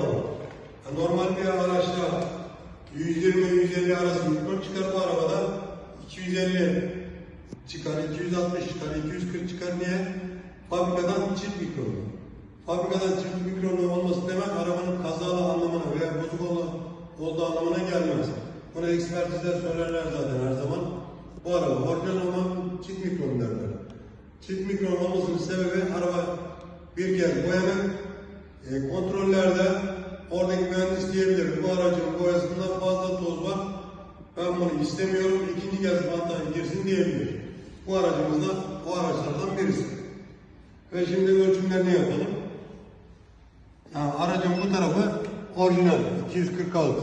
ölçümlerini alalım. Ya Normal bir araçta 120-150 arası mikron çıkar bu arabada 250 çıkar, 260 çıkar, 240 çıkar niye? Fabrikadan çift mikron. Fabrikadan çift mikronlu olması demek arabanın kazalı anlamına veya bozuk olduğu, olduğu anlamına gelmez. Bunu ekspertizler söylerler zaten her zaman. Bu araba orijinal olan çift mikron derler. Çift mikron olmasının sebebi araba bir kez boyanık, e, kontrollerde oradaki mühendis diyebilir bu aracın boyasında fazla toz var. Ben bunu istemiyorum. ikinci kez bantaya girsin diyebilir. Bu aracımız da o araçlardan birisi. Ve şimdi ölçümlerini yapalım. Ha, aracın bu tarafı orijinal 246.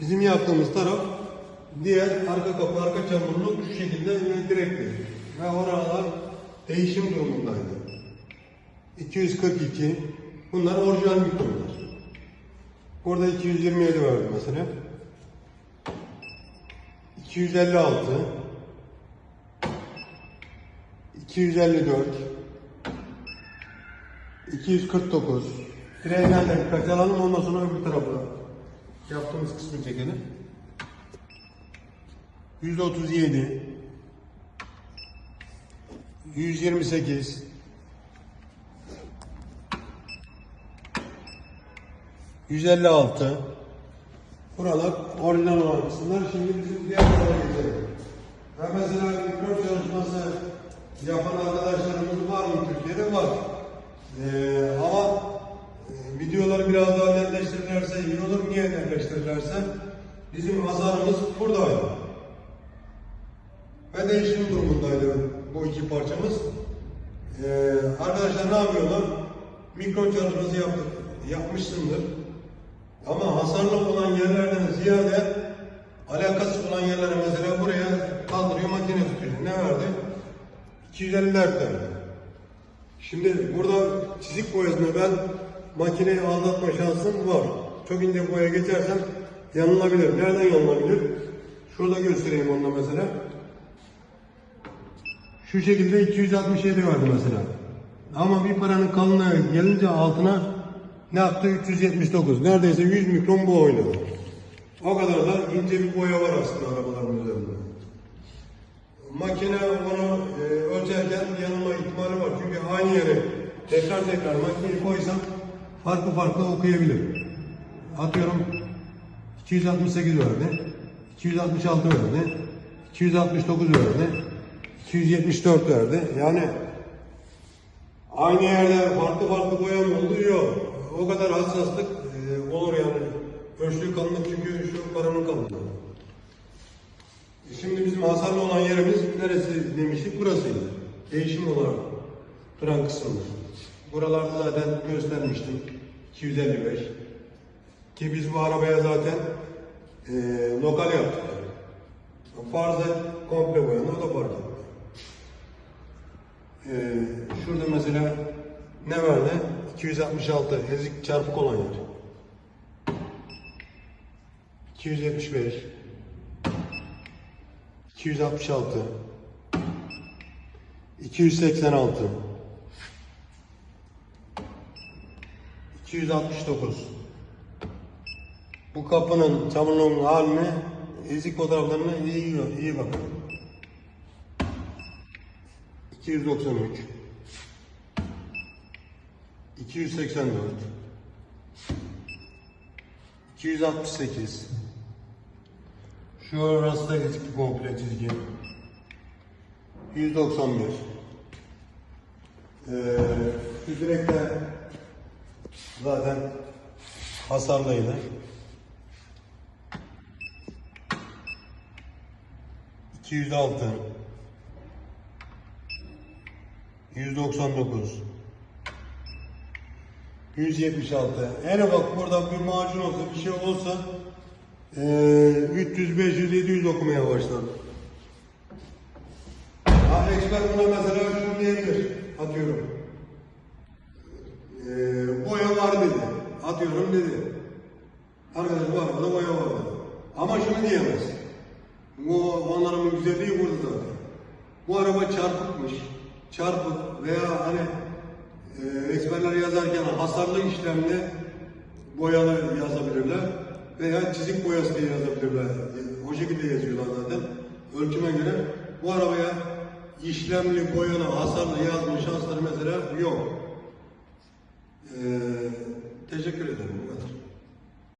Bizim yaptığımız taraf diğer arka kapı, arka çamurluk şu şekilde direkti. Ve oralar değişim durumundaydı. 242. Bunlar orijinal mikronlar. Burada 227 verdi mesela. 256 254 249 Direnlerden kaçalalım ondan sonra öbür tarafa yaptığımız kısmı çekelim. 137 128 156 Buralar orijinal olan kısımlar. Şimdi bizim diğer tarafa geçelim. Ve mesela mikro çalışması yapan arkadaşlarımız var mı Türkiye'de? Var. Ee, ama e, videoları biraz daha netleştirirlerse iyi olur. Niye netleştirirlerse? Bizim hasarımız buradaydı. Ve değişim durumundaydı bu iki parçamız. Ee, arkadaşlar ne yapıyorlar? Mikro çalışması yaptık. Yapmışsındır. Ama hasarlı olan yerlerden ziyade alakasız olan yerlere mesela buraya kaldırıyor makine tutuyor. Ne verdi? 250'ler verdi. Şimdi burada çizik boyasında ben makineyi aldatma şansım var. Çok ince boya geçersem yanılabilir. Nereden yanılabilir? Şurada göstereyim onu da mesela. Şu şekilde 267 verdi mesela. Ama bir paranın kalınlığı gelince altına ne yaptı? 379. Neredeyse 100 mikron bu oynadı. O kadar da ince bir boya var aslında arabaların üzerinde. Makine onu e, ölçerken yanılma ihtimali var. Çünkü aynı yere tekrar tekrar makineyi koysam farklı farklı okuyabilir. Atıyorum 268 verdi. 266 verdi. 269 verdi. 274 verdi. Yani aynı yerde farklı farklı oldu? Yok. O kadar hassaslık e, olur yani. Ölçtüğü kalınlık çünkü şu paranın kalınlığı. E, Şimdi bizim hasarlı olan yerimiz neresi demiştik? Burasıydı. Değişim olarak duran kısımlar. Buralarda zaten göstermiştim. 255. Ki biz bu arabaya zaten e, lokal yaptık. Et komple boyanı o da fark etmiyor. Ee, şurada mesela ne verdi? 266 ezik çarpık olan yer. 275 266 286 269 Bu kapının çamurluğunun haline ezik fotoğraflarına iyi, iyi bakın. 293 284 268 Şu orası da eski komple çizgi. 191 ee, Şu direkte zaten hasarlıydı 206 199 176 Eğer bak burada bir macun olsa bir şey olsa eee 300 500 700 okumaya başladı. Ha ekspert buna mesela şunu diyebilir. Atıyorum. Eee boya var dedi. Atıyorum dedi. Arkadaş bu arabada boya var dedi. Ama şunu diyemez. Bu onların güzelliği burada zaten. Bu araba çarpıkmış. Çarpık veya hani e, eksperler yazarken hasarlı işlemle boyalı yazabilirler veya çizik boyası diye yazabilirler. O şekilde yazıyorlar zaten. Ölçüme göre bu arabaya işlemli, boyalı, hasarlı yazmış şansları mesela yok. Ee, teşekkür ederim.